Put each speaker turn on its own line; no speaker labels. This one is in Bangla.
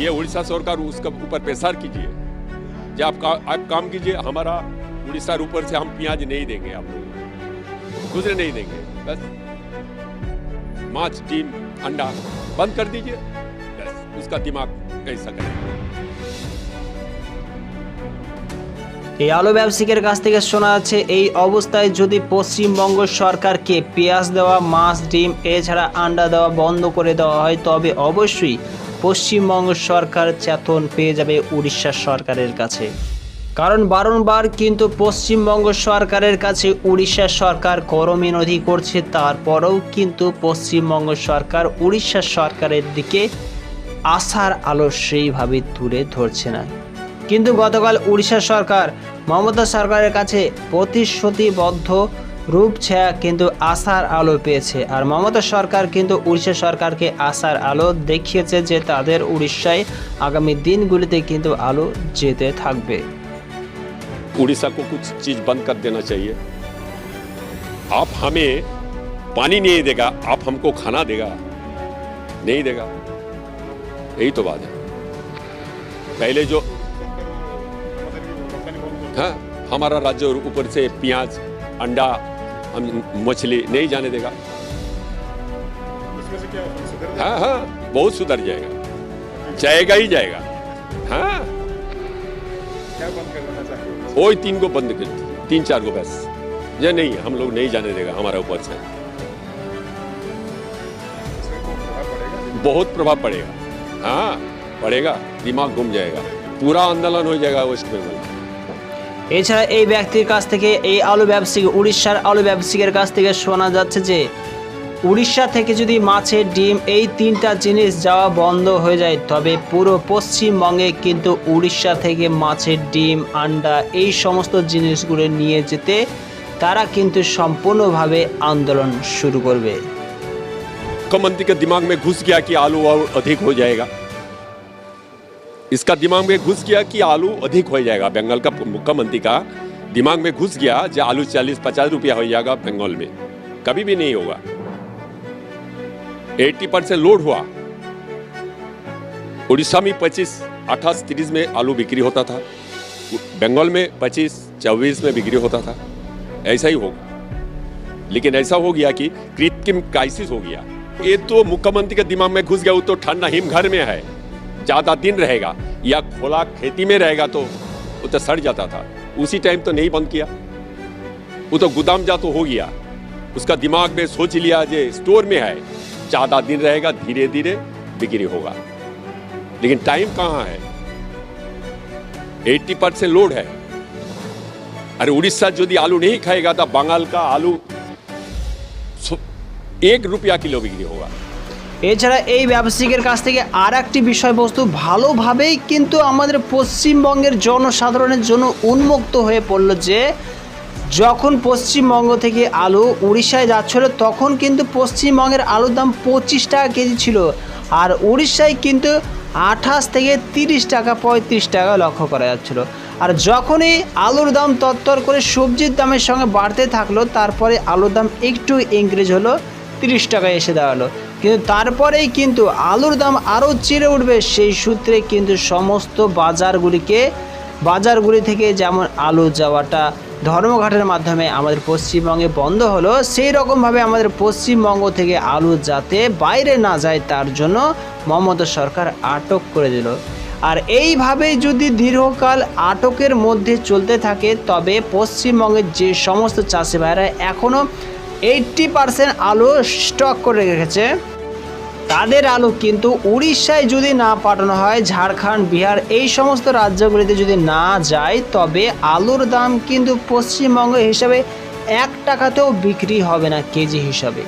ये उड़ीसा सरकार उसका ऊपर प्रेशर कीजिए जब आप, का, आप काम कीजिए हमारा उड़ीसा ऊपर से हम प्याज नहीं देंगे आप लोगों को गुजरे नहीं देंगे बस माछ टीम अंडा बंद कर दीजिए बस उसका दिमाग कैसा करेगा
এই আলু ব্যবসায়ীদের কাছ থেকে শোনা যাচ্ছে এই অবস্থায় যদি পশ্চিমবঙ্গ সরকারকে পেঁয়াজ দেওয়া মাছ ডিম এছাড়া আন্ডা দেওয়া বন্ধ করে দেওয়া হয় তবে অবশ্যই পশ্চিমবঙ্গ সরকার চেতন পেয়ে যাবে উড়িষ্যা সরকারের কাছে। কারণ বারংবার কিন্তু পশ্চিমবঙ্গ সরকারের কাছে উড়িষ্যা সরকার করমিনধি করছে, তারপরেও কিন্তু পশ্চিমবঙ্গ সরকার উড়িষ্যা সরকারের দিকে আশার আলো সেইভাবে তুলে ধরছে না। কিন্তু গতকাল উড়িষ্যা সরকার, মমতা সরকারের কাছে প্রতিশ্রুতিবদ্ধ রূপ ছায়া কিন্তু আশার আলো পেয়েছে আর মমতা সরকার কিন্তু উড়িষ্যা সরকারকে আশার আলো দেখিয়েছে যে তাদের উড়িষ্যায় আগামী দিনগুলিতে কিন্তু আলো যেতে থাকবে
उड़ीसा को कुछ चीज बंद कर देना चाहिए आप हमें पानी नहीं देगा आप हमको खाना देगा नहीं देगा यही तो बात है पहले जो हाँ हमारा राज्य और ऊपर से प्याज अंडा हम मछली नहीं जाने देगा।
से क्या सुधर
हाँ हाँ बहुत सुधर जाएगा। जाएगा ही जाएगा। हाँ।
क्या बंद कर देना चाहिए
वो ही तीन को बंद कर तीन चार को बस। ये नहीं हम लोग नहीं जाने देगा हमारा ऊपर से। बहुत प्रभाव पड़ेगा। हाँ पड़ेगा दिमाग घूम जाएगा। पूरा आंदोलन हो जाएगा वेस्ट बंगाल।
এছাড়া এই ব্যক্তির কাছ থেকে এই আলু ব্যবসায়ী উড়িষ্যার আলু ব্যবসায়ীর কাছ থেকে শোনা যাচ্ছে যে, উড়িষ্যা থেকে যদি মাছের ডিম এই তিনটা জিনিস যাওয়া বন্ধ হয়ে যায়, তবে পুরো পশ্চিমবঙ্গে কিন্তু উড়িষ্যা থেকে মাছের ডিম, আন্ডা এই সমস্ত জিনিসগুলো নিয়ে যেতে তারা কিন্তু সম্পূর্ণভাবে আন্দোলন শুরু করবে।
মুখ্যমন্ত্রী কে দিমাগ মে ঘুষ গিয়া কি আলু আর অধিক হয়ে যায় इसका दिमाग में घुस गया कि आलू अधिक हो जाएगा बंगाल का मुख्यमंत्री का दिमाग में घुस गया जो आलू चालीस, पचास रुपया हो जाएगा बंगाल में। कभी भी नहीं होगा। एट्टी परसेंट लोड हुआ। उड़ीसा में पच्चीस अट्ठाईस तीस में आलू बिक्री होता था। बंगाल में पच्चीस, चौबीस में बिक्री होता था। ऐसा ही होगा। लेकिन ऐसा हो गया कि कृत्रिम क्राइसिस हो गया। ये तो मुख्यमंत्री के दिमाग में घुस गया, वो तो ठंडा हिमघर में है। ज़्यादा दिन रहेगा या खोला खेती में रहेगा तो वो तो सड़ जाता था। उसी टाइम तो नहीं बंद किया। वो तो गोदाम जा तो हो गया। उसका दिमाग में सोच लिया जे स्टोर में है। ज़्यादा दिन रहेगा धीरे धीरे बिक्री होगा। लेकिन टाइम कहाँ है? 80 परसेंट लोड है। अरे उड़ीसा यदि आलू नहीं खाएगा तो बंगाल का आलू एक रुपया किलो बिक्री होगा।
এছাড়া এই ব্যবসায়িকের কাছ থেকে আর একটি বিষয়বস্তু ভালোভাবেই কিন্তু আমাদের পশ্চিমবঙ্গের জনসাধারণের জন্য উন্মুক্ত হয়ে পড়ল যে, যখন পশ্চিমবঙ্গ থেকে আলু উড়িষ্যায় যাচ্ছিল, তখন কিন্তু পশ্চিমবঙ্গের আলুর দাম পঁচিশ টাকা কেজি ছিল। আর উড়িষ্যায় কিন্তু আঠাশ থেকে তিরিশ টাকা, পঁয়ত্রিশ টাকা লক্ষ্য করা যাচ্ছিল। আর যখনই আলুর দাম তত্তর করে সবজির দামের সঙ্গে বাড়তে থাকল, তারপরে আলুর দাম একটু ইনক্রিজ হলো, তিরিশ টাকায় এসে দাঁড়াল। কিন্তু তারপরেই কিন্তু আলুর দাম আরও চিরে উঠবে। সেই সূত্রে কিন্তু সমস্ত বাজারগুলিকে, বাজারগুলি থেকে যেমন আলু যাওয়াটা ধর্মঘাটের মাধ্যমে আমাদের পশ্চিমবঙ্গে বন্ধ হলো, সেই রকমভাবে আমাদের পশ্চিমবঙ্গ থেকে আলু যাতে বাইরে না যায়, তার জন্য মমতা সরকার আটক করে দিল। আর এইভাবেই যদি দীর্ঘকাল আটকের মধ্যে চলতে থাকে, তবে পশ্চিমবঙ্গের যে সমস্ত চাষি ভাইরা এখনও এইট্টি পারসেন্ট আলু স্টক করে রেখেছে তাদের আলু কিন্তু উড়িষ্যায় যদি না পাঠানো হয়, ঝাড়খণ্ড, বিহার এই সমস্ত রাজ্যগুলিতে যদি না যায়, তবে আলুর দাম কিন্তু পশ্চিমবঙ্গ হিসাবে এক টাকাতেও বিক্রি হবে না কেজি হিসাবে।